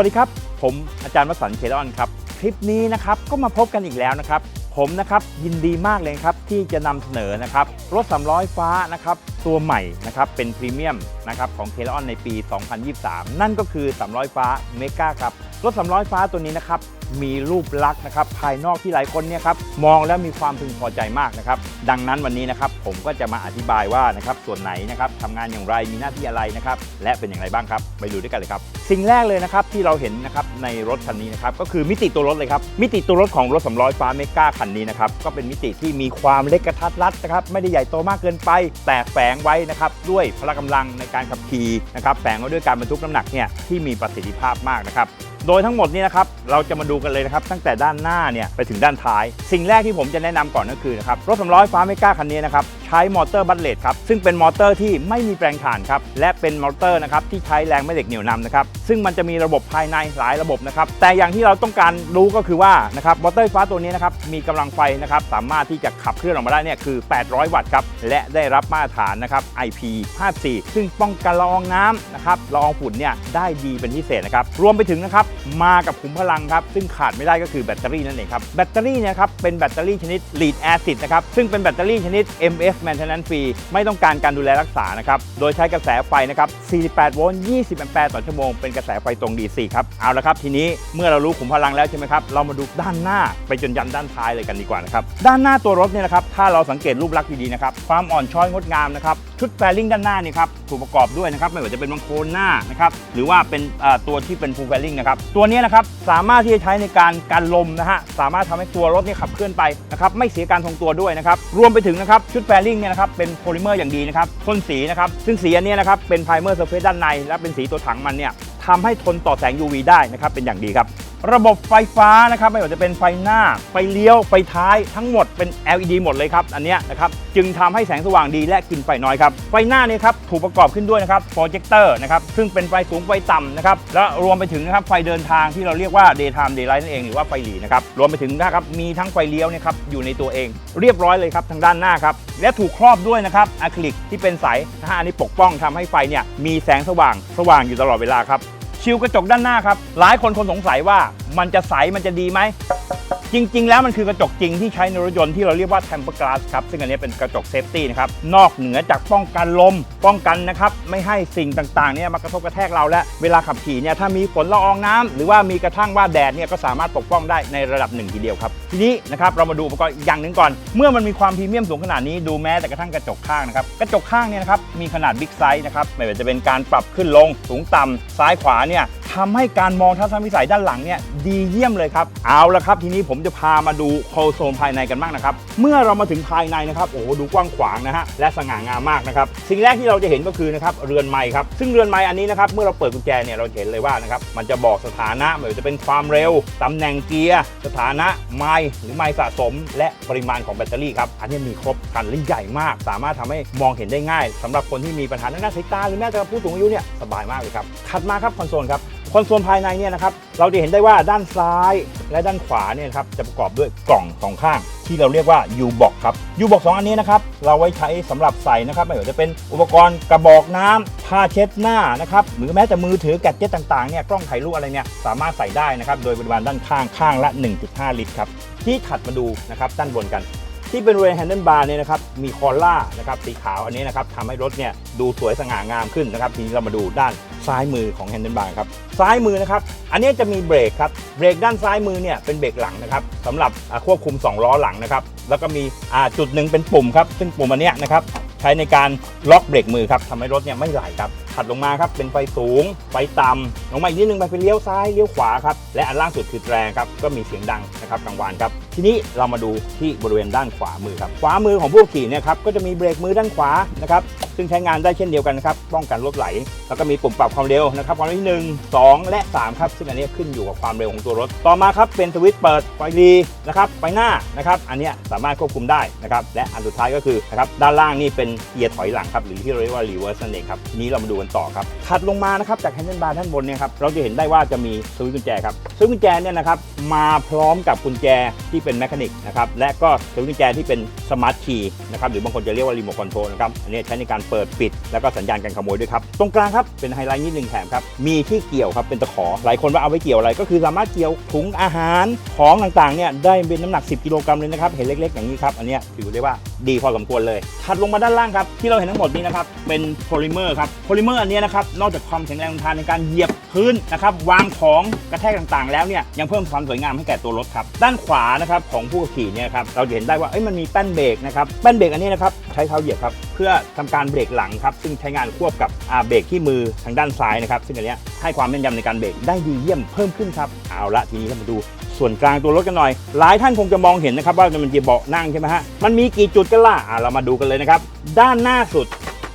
สวัสดีครับ ผมอาจารย์วสันต์เคลอนครับ คลิปนี้นะครับก็มาพบกันอีกแล้วนะครับ ผมนะครับยินดีมากเลยครับที่จะนำเสนอนะครับรถ300ฟ้านะครับตัวใหม่นะครับเป็นพรีเมียมนะครับของเคลอนในปี 2023 นั่นก็คือสามร้อยฟ้าเมกาครับ รถ300ฟ้าตัวนี้นะครับมีรูปลักษณ์นะครับภายนอกที่หลายคนเนี่ยครับมองแล้วมีความพึงพอใจมากนะครับดังนั้นวันนี้นะครับผมก็จะมาอธิบายว่านะครับส่วนไหนนะครับทำงานอย่างไรมีหน้าที่อะไรนะครับและเป็นอย่างไรบ้างครับไปดูด้วยกันเลยครับสิ่งแรกเลยนะครับที่เราเห็นนะครับในรถคันนี้นะครับก็คือมิติตัวรถเลยครับมิติตัวรถของรถ300ฟ้าเมก้าคันนี้นะครับก็เป็นมิติที่มีความเล็กกระทัดรัดนะครับไม่ได้ใหญ่โตมากเกินไป แต่แฝงไว้นะครับด้วยพละกำลังในการขับขี่นะครับแฝงไว้ด้วยการบรรทุกน้ำหนักเนี่ยที่มีประสิทธิภาพมากนะครับ โดยทั้งหมดนี้นะครับเราจะมาดูกันเลยนะครับตั้งแต่ด้านหน้าเนี่ยไปถึงด้านท้าย สิ่งแรกที่ผมจะแนะนำก่อนก็คือนะครับรถ300ฟ้าเมกาคันนี้นะครับใช้มอเตอร์บัตเลตครับซึ่งเป็นมอเตอร์ที่ไม่มีแปลงถ่านครับและเป็นมอเตอร์นะครับที่ใช้แรงแม่เหล็กเหนี่ยวนำนะครับซึ่งมันจะมีระบบภายในหลายระบบนะครับแต่อย่างที่เราต้องการรู้ก็คือว่านะครับมอเตอร์ไฟฟ้าตัวนี้นะครับมีกำลังไฟนะครับสามารถที่จะขับเคลื่อนออกมาได้เนี่ยคือ 800 วัตต์ครับและได้รับมาตรฐานนะครับ IP 54ซึ่งป้องกันละอองน้ำนะครับละอองฝุ่นเนี่ยได้ดีเป็นพิเศษนะครับรวมไปถึงนะครับมากับขุมพลังครับ ซึ่งขาดไม่ได้ก็คือแบตเตอรี่นั่นเองครับ แบตเตอรี่นี่ยครับ เป็นแบตเตอรี่ชนิด lead acid นะครับ ซึ่งเป็นแบตเตอรี่ชนิด MF maintenance free ไม่ต้องการการดูแลรักษานะครับ โดยใช้กระแสไฟนะครับ 48 โวลต์ 20 แอมแปร์ต่อชั่วโมง เป็นกระแสไฟตรง DC ครับ เอาละครับ ทีนี้เมื่อเรารู้ขุมพลังแล้วใช่ไหมครับ เรามาดูด้านหน้าไปจนยันด้านท้ายเลยกันดีกว่านะครับ ด้านหน้าตัวรถเนี่ยนะครับ ถ้าเราสังเกตรูปลักษณ์ดีๆนะครับ ความอ่อนช้อยงดงามนะครับ ชุดแฟลิงด้านหน้านี่ครับถูกประกอบด้วยนะครับไม่ว่าจะเป็นบางโคนหน้านะครับหรือว่าเป็นตัวที่เป็นฟูลแฟลิงนะครับตัวนี้นะครับสามารถที่จะใช้ในการกันลมนะฮะสามารถทำให้ตัวรถนี่ขับเคลื่อนไปนะครับไม่เสียการทรงตัวด้วยนะครับรวมไปถึงนะครับชุดแฟลิงเนี่ยนะครับเป็นโพลิเมอร์อย่างดีนะครับพ่นสีนะครับซึ่งสีอันนี้นะครับเป็นไพรเมอร์เซอร์เฟซด้านใน และเป็นสีตัวถังมันเนี่ยทำให้ทนต่อแสง UV ได้นะครับเป็นอย่างดีครับ ระบบไฟฟ้านะครับไม่ว่าจะเป็นไฟหน้า ไฟเลี้ยว ไฟท้ายทั้งหมดเป็น LED หมดเลยครับ อันนี้นะครับจึงทำให้แสงสว่างดีและกินไฟน้อยครับ ไฟหน้าเนี่ยครับถูกประกอบขึ้นด้วยนะครับโปรเจคเตอร์นะครับซึ่งเป็นไฟสูงไฟต่ำนะครับและรวมไปถึงนะครับไฟเดินทางที่เราเรียกว่า daytime daylight นั่นเองหรือว่าไฟหลีนะครับรวมไปถึงนะครับมีทั้งไฟเลี้ยวเนะครับอยู่ในตัวเอง เรียบร้อยเลยครับทางด้านหน้าครับและถูกครอบด้วยนะครับอะคริลิกที่เป็นใสนะฮะอันนี้ปกป้องทำให้ไฟเนี่ยมีแสงสว่างสว่างอยู่ตลอดเวลาครับ ชิวกระจกด้านหน้าครับหลายคนคงสงสัยว่ามันจะใสมันจะดีไหม จริง ๆ แล้วมันคือกระจกจริงที่ใช้ในรถยนต์ที่เราเรียกว่า temper glass ครับ ซึ่งอันนี้เป็นกระจกเซฟตี้นะครับ นอกเหนือจากป้องกันลม ป้องกันนะครับ ไม่ให้สิ่งต่างๆ เนี่ยมากระทบกระแทกเราและ เวลาขับขี่เนี่ยถ้ามีฝนละอองน้ำหรือว่ามีกระทั่งว่าแดดเนี่ยก็สามารถปกป้องได้ในระดับหนึ่งทีเดียวครับ ทีนี้นะครับเรามาดูอุปกรณ์อีกอย่างหนึ่งก่อน เมื่อมันมีความพรีเมียมสูงขนาดนี้ดูแม้แต่กระทั่งกระจกข้างนะครับ กระจกข้างเนี่ยนะครับมีขนาดบิ๊กไซส์นะครับ ไม่ว่าจะเป็นการปรับขึ้นลง สูงต่ำซ้ายขวาเนี่ยทำให้การมองทัศนวิสัยด้านหลังเนี่ยดีเยี่ยมเลยครับ เอาละครับทีนี้ผมจะพามาดูโคลโซนภายในกันบ้างนะครับ เมื่อเรามาถึงภายในนะครับ โอ้ดูกว้างขวางนะฮะ และสง่างามมากนะครับ สิ่งแรกที่เราจะเห็นก็คือนะครับเรือนไม้ครับ ซึ่งเรือนไม้อันนี้นะครับ เมื่อเราเปิดกุญแจเนี่ยเราเห็นเลยว่านะครับ มันจะบอกสถานะไม่ว่าจะเป็นความเร็ว ตำแหน่งเกียร์ สถานะไม้หรือไม้สะสม และปริมาณของแบตเตอรี่ครับ อันนี้มีครบครันและใหญ่มาก สามารถทำให้มองเห็นได้ง่ายสำหรับคนที่มีปัญหาทางด้านสายตาหรือแม้แต่ผู้สูงอายุเนี่ยสบายมากเลยครับ ถัดมาครับคอนโซลครับ คอนโซลภายในเนี่ยนะครับเราจะเห็นได้ว่าด้านซ้ายและด้านขวาเนี่ยครับจะประกอบด้วยกล่องสองข้าง ที่เราเรียกว่า U-Box ครับ U-Box สองอันนี้นะครับเราไว้ใช้สำหรับใส่นะครับไม่ว่าจะเป็นอุปกรณ์กระบอกน้ำผ้าเช็ดหน้านะครับหรือแม้แต่มือถือแกดเจ็ตต่างๆเนี่ยกล้องถ่ายรูปอะไรเนี่ยสามารถใส่ได้นะครับโดยปริมาณด้านข้างข้างละ 1.5 ลิตรครับที่ถัดมาดูนะครับด้านบนกันที่เป็นบริเวณแฮนเดิลบาร์เนี่ยนะครับมีคอล่านะครับสีขาวอันนี้นะครับทำให้รถเนี่ยดูสวยสง่างามขึ้นนะครับทีนี้เรามาดูด้าน ซ้ายมือของแฮนเดิลบาร์ครับซ้ายมือนะครับอันนี้จะมีเบรกครับเบรกด้านซ้ายมือเนี่ยเป็นเบรกหลังนะครับสำหรับควบคุม 2 ล้อหลังนะครับแล้วก็มีจุดหนึ่งเป็นปุ่มครับซึ่งปุ่มอันนี้นะครับใช้ในการล็อกเบรกมือครับทำให้รถเนี่ยไม่ไหลครับ ถัดลงมาครับเป็นไฟสูง ไฟต่ำลงมาอีกนิดนึงไปเป็นเลี้ยวซ้ายเลี้ยวขวาครับและอันล่างสุดคือแตรครับก็มีเสียงดังนะครับกลางวานครับทีนี้เรามาดูที่บริเวณด้านขวามือครับขวามือของผู้ขี่เนี่ยครับก็จะมีเบรกมือด้านขวานะครับซึ่งใช้งานได้เช่นเดียวกันนะครับป้องกันรถไหล แล้วก็มีปุ่มปรับความเร็วนะครับความเร็วที่1 2 และ 3 ครับซึ่งอันนี้ขึ้นอยู่กับความเร็วของตัวรถ ต่อมาครับเป็นสวิตช์เปิดไฟรีนะครับไฟหน้านะครับอันนี้สามารถควบคุมได้นะครับและอันสุดท้ายก็คือนะครับด้านล่างนี่เป็นเกียร์ถอยหลังครับหรือที่เราเรียกว่า reverse นั่นเองครับทีนี้เรามาดูกันต่อครับถัดลงมานะครับจากแฮนเดิลบาร์ด้านบนเนี่ยครับเราจะเห็นได้ว่าจะมีสวิตช์กุญแจครับสวิตช์กุญแจเนี่ยนะครับมาพร้อมกับกุญแจที่เป็นแมคานิกนะครับและก็สวิตช์กุญแจที่เป็นสมาร์ทคีย์นะครับหรือบางคนจะเรียกว่ารีโมทคอนโทรลนะครับอันนี้ใช้ในการเปิดปิด แล้วก็สัญญาณการขโมยด้วยครับตรงกลางครับเป็นไฮไลท์นิดหนึ่งแถมครับมีที่เกี่ยวครับเป็นตะขอ หลายคนว่าเอาไว้เกี่ยวอะไร ก็คือสามารถเกี่ยวถุงอาหารของต่างๆเนี่ยได้เป็นน้ำหนัก 10 กิโลกรัมเลยนะครับเห็นเล็ก ๆ อย่างนี้ครับอันนี้ถือได้ว่าดีพอสมควรเลยถัดลงมาด้านล่างครับที่เราเห็นทั้งหมดนี้นะครับเป็นโพลิเมอร์ครับโพลิเมอร์อันนี้นะครับนอกจากความแข็งแรงทนทานในการเหยียบพื้นนะครับวางของกระแทกต่างๆ แล้วเนี่ยยังเพิ่มความสวยงามให้แก่ตัวรถครับด้านขวานะครับของผู้ขับขี่เนี่ยครับเราจะเห็นได้ว่าเอ้ยมันมีแป้นเบรกนะครับแป้นเบรกอันนี้นะครับใช้เท้าเหยียบครับเพื่อทำการเบรกหลังครับซึ่งใช้งานควบกับอาเบรกที่มือทางด้านซ้ายนะครับซึ่งอันนี้ให้ความแม่นยำในการเบรกได้ดีเยี่ยมเพิ่มขึ้นครับเอาละทีนี้เรามาดูส่วนกลางตัวรถกันหน่อย หลายท่านคงจะมองเห็นนะครับว่ามันจะเบาะนั่งใช่ไหมฮะมันมีกี่จุดกันล่ะเรามาดูกันเลยนะครับด้านหน้าสุด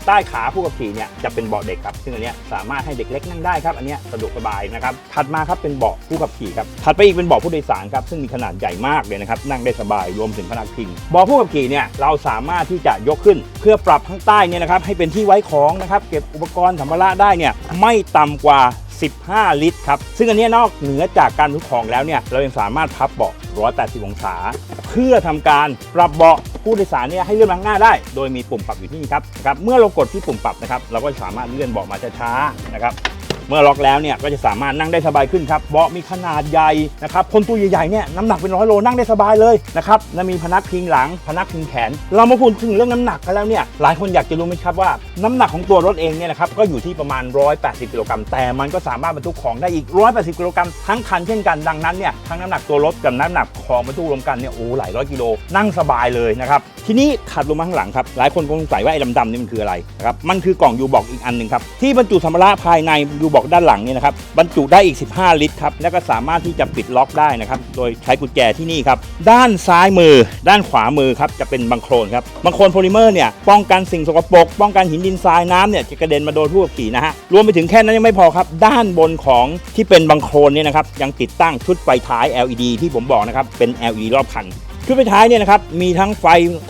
ใต้ขาผู้ขับขี่เนี่ยจะเป็นเบาะเด็กครับซึ่งอันนี้สามารถให้เด็กเล็กนั่งได้ครับอันนี้สะดวกสบายนะครับถัดมาครับเป็นเบาะผู้ขับขี่ครับถัดไปอีกเป็นเบาะผู้โดยสารครับซึ่งมีขนาดใหญ่มากเลยนะครับนั่งได้สบายรวมถึงพนักพิงเบาะผู้ขับขี่เนี่ยเราสามารถที่จะยกขึ้น เพื่อปรับข้างใต้เนี่ยนะครับให้เป็นที่ไว้ของนะครับเก็บอุปกรณ์สัมภาระได้เนี่ยไม่ต่ำกว่า 15 ลิตรครับซึ่งอันนี้นอกเหนือจากการทุกของแล้วเนี่ยเรายังสามารถพับเบาะ180 องศา เพื่อทำการปรับเบาะ ผู้โดยสารเนี่ยให้เลื่อนมาข้างหน้าได้ โดยมีปุ่มปรับอยู่ที่นี่ครับนะครับ เมื่อเรากดที่ปุ่มปรับนะครับ เราก็สามารถเลื่อนเบาะมาช้าๆนะครับ เมื่อล็อกแล้วเนี่ยก็จะสามารถนั่งได้สบายขึ้นครับเบาะมีขนาดใหญ่นะครับคนตัวใหญ่ๆเนี่ยน้ำหนักเป็นร้อยโลนั่งได้สบายเลยนะครับและมีพนักพิงหลังพนักพิงแขน เรามาพูดถึงเรื่องน้ำหนักกันแล้วเนี่ยหลายคนอยากจะรู้ไหมครับว่าน้ำหนักของตัวรถเองเนี่ยนะครับก็อยู่ที่ประมาณ 180กิโลกรัมแต่มันก็สามารถบรรทุกของได้อีก 180กิโลกรัมทั้งคันเช่นกันดังนั้นเนี่ยทั้งน้ำหนักตัวรถกับน้ำหนักของบรรทุกรวมกันเนี่ยโอ้หลายร้อยกิโลนั่งสบายเลยนะครับทีนี้ขัดลงมาข้างหลังครับหลายคนคงสงสัยว่าไอ้ดำๆนี่มันคืออะไรนะครับมันคือกล่องยูบอกอีกอันหนึ่งครับที่บรรจุสัมภาระภายในยูบอกด้านหลังนี่นะครับบรรจุได้อีก 15 ลิตรครับแล้วก็สามารถที่จะปิดล็อกได้นะครับโดยใช้กุญแจที่นี่ครับด้านซ้ายมือ ด้านขวามือครับจะเป็นบังโครนครับบังโครนโพลิเมอร์เนี่ยป้องกันสิ่งสกปรกป้องกันหินดินทรายน้ำเนี่ยจะกระเด็นมาโดนผู้ขับขี่นะฮะรวมไปถึงแค่นั้นยังไม่พอครับด้านบนของที่เป็นบังโครนเนี่ยนะครับยังติดตั้งชุดไฟท้าย LED ที่ผมบอกนะครับเป็น LED รอบคัน ชุดไฟท้ายเนี่ยนะครับมีทั้งไฟ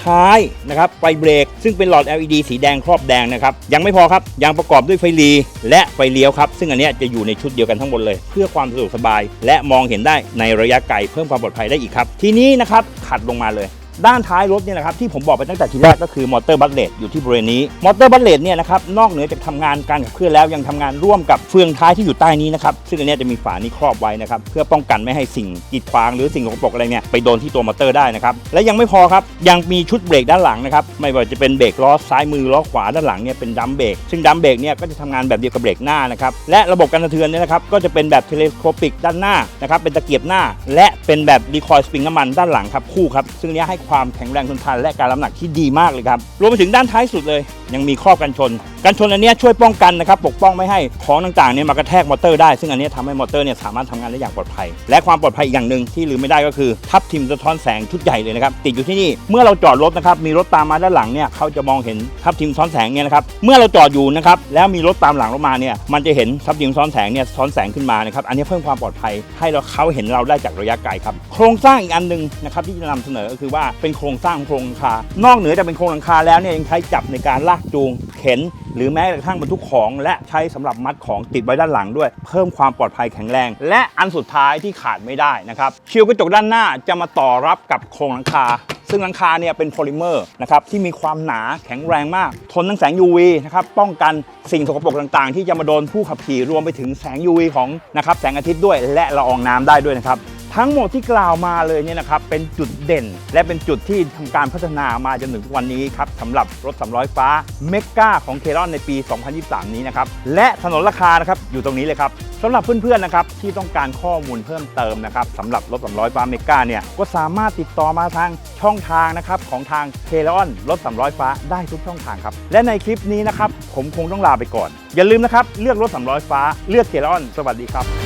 ท้ายนะครับไฟเบรก ซึ่งเป็นหลอด LED สีแดงครอบแดงนะครับยังไม่พอครับยังประกอบด้วยไฟหลีและไฟเลี้ยวครับซึ่งอันนี้จะอยู่ในชุดเดียวกันทั้งหมดเลย เพื่อความสะดวกสบาย และมองเห็นได้ในระยะไกลเพิ่มความปลอดภัยได้อีกครับ ทีนี้นะครับถัดลงมาเลย ด้านท้ายรถเนี่ยนะครับที่ผมบอกไปตั้งแต่ทีแรกก็คือมอเตอร์บัตเลตอยู่ที่บริเวณนี้มอเตอร์บัตเลตเนี่ยนะครับนอกเหนือจากทำงานการขับเคลื่อนแล้วยังทำงานร่วมกับเฟืองท้ายที่อยู่ใต้นี้นะครับซึ่งอันนี้จะมีฝานี้ครอบไว้นะครับเพื่อป้องกันไม่ให้สิ่งกีดขวางหรือสิ่งสกปรกอะไรเนี่ยไปโดนที่ตัวมอเตอร์ได้นะครับและยังไม่พอครับยังมีชุดเบรกด้านหลังนะครับไม่ว่าจะเป็นเบรกล้อซ้ายมือล้อขวาด้านหลังเนี่ยเป็นดัมเบรกซึ่งดัมเบรกเนี่ยก็จะทำงานแบบเดียวกับเบรกหน้านะครับและระบบการสะเทือนเนี่ยนะครับก็จะเป็นแบบเทเลสโคปิกด้านหน้านะครับเป็นตะเกียบหน้า และเป็นแบบรีคอยสปริงน้ำมันด้านหลังครับคู่ครับซึ่งนเนี้ยให้ความแข็งแรงทนทานและการรับน้ำหนักที่ดีมากเลยครับ รวมไปถึงด้านท้ายสุดเลย ยังมีครอบกันชน กันชนอันนี้ช่วยป้องกันนะครับปกป้องไม่ให้ของต่างๆเนี่ยมากระแทกมอเตอร์ได้ ซึ่งอันนี้ทำให้มอเตอร์เนี่ยสามารถทำงานได้อย่างปลอดภัย และความปลอดภัยอีกอย่างหนึ่งที่ลืมไม่ได้ก็คือ ทับทิมสะท้อนแสงชุดใหญ่เลยนะครับติดอยู่ที่นี่เมื่อเราจอดรถนะครับมีรถตามมาด้านหลังเนี่ยเขาจะมองเห็นทับทิมซ้อนแสงเนี่ยนะครับเมื่อเราจอดอยู่นะครับแล้วมีรถตามหลังเรามาเนี่ยมันจะเห็นทับทิมซ้อนแสงเนี่ยซ้อนแสงขึ้นมานะครับอันนี้เพิ่มความปลอดภัยให้เราเขาเห็นเราได้จากระยะไกลครับโครงสร้างอีกอันหนึ่งนะครับที่จะนำเสนอก็คือว่าเป็นโครงสร้างของโครงหลังคานอกเหนือจากเป็นโครงหลังคาแล้วเนี่ยยังใช้จับในการลากจูง เข็น หรือแม้กระทั่งบรรทุกของ และใช้สำหรับมัดของติดไว้ด้านหลังด้วย เพิ่มความปลอดภัยแข็งแรง และอันสุดท้ายที่ขาดไม่ได้นะครับชิวกระจกด้านหน้าจะมาต่อรับกับโครงหลังคาซึ่งหลังคาเนี่ยเป็นโพลิเมอร์นะครับที่มีความหนาแข็งแรงมาก ทนทั้งแสง UV นะครับป้องกันสิ่งสกปรกต่างๆ ที่จะมาโดนผู้ขับขี่รวมไปถึงแสง UV ของนะครับแสงอาทิตย์ด้วยและละอองน้ำได้ด้วยนะครับ ทั้งหมดที่กล่าวมาเลยเนี่ยนะครับเป็นจุดเด่น และเป็นจุดที่ทำการพัฒนามาจนถึงทุกวันนี้ครับสำหรับรถ300ฟ้าเมกาของเครอนในปี 2023 นี้นะครับและถนนราคานะครับอยู่ตรงนี้เลยครับสำหรับเพื่อนๆนะครับที่ต้องการข้อมูลเพิ่มเติมนะครับสำหรับรถ300ฟ้าเมกาเนี่ยก็สามารถติดต่อมาทางช่องทางนะครับของทางเครอนรถ300ฟ้าได้ทุกช่องทางครับและในคลิปนี้นะครับผมคงต้องลาไปก่อน อย่าลืมนะครับเลือกรถ300ฟ้าเลือกเครอนสวัสดีครับ